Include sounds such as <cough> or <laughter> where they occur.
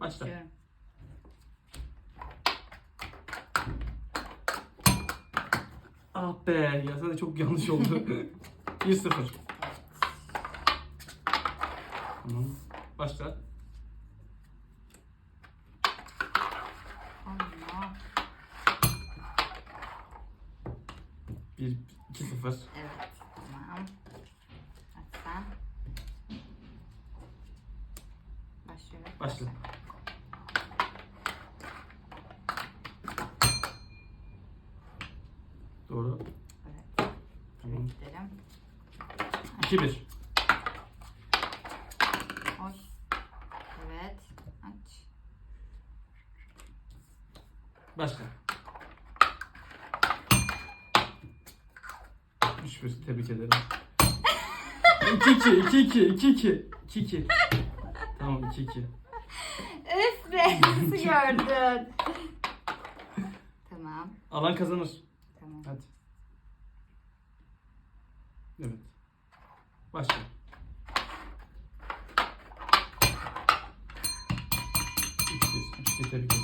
Başla. Başlıyorum. Ah be ya sana çok yanlış oldu. <laughs> 1-0. Tamam. Başla. Allah. 1 2-0. Evet. Tamam. Hadi sen. Başlıyorum. Başla. Doğru. Evet. Tamam. Gidelim. 2-1. Hoş. Evet. Aç. Başla. 3-1 tebrik ederim. 2-2 2-2 2-2 2-2 Tamam 2-2 Öf be. Nasıl <laughs> gördün? tamam. Alan kazanır. Tamam. Hadi. Evet. Başla. 3-1 3-2 tebrik.